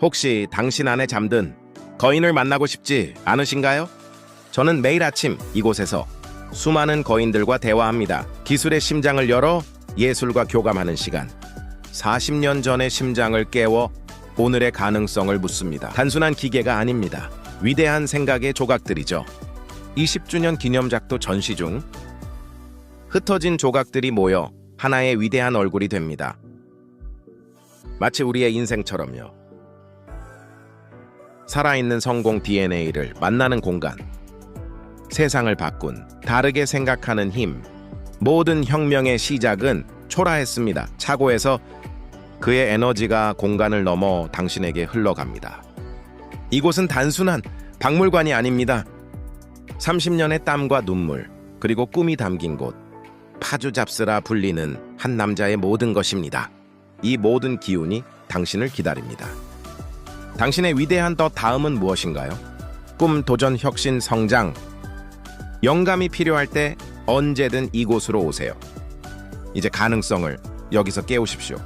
혹시 당신 안에 잠든 거인을 만나고 싶지 않으신가요? 저는 매일 아침 이곳에서 수많은 거인들과 대화합니다. 기술의 심장을 열어 예술과 교감하는 시간. 40년 전의 심장을 깨워 오늘의 가능성을 묻습니다. 단순한 기계가 아닙니다. 위대한 생각의 조각들이죠. 20주년 기념작도 전시 중 흩어진 조각들이 모여 하나의 위대한 얼굴이 됩니다. 마치 우리의 인생처럼요. 살아있는 성공 DNA를 만나는 공간. 세상을 바꾼 다르게 생각하는 힘. 모든 혁명의 시작은 초라했습니다. 차고에서 그의 에너지가 공간을 넘어 당신에게 흘러갑니다. 이곳은 단순한 박물관이 아닙니다. 30년의 땀과 눈물, 그리고 꿈이 담긴 곳. 파주 잡스라 불리는 한 남자의 모든 것입니다. 이 모든 기운이 당신을 기다립니다. 당신의 위대한 더 다음은 무엇인가요? 꿈, 도전, 혁신, 성장. 영감이 필요할 때 언제든 이곳으로 오세요. 이제 가능성을 여기서 깨우십시오.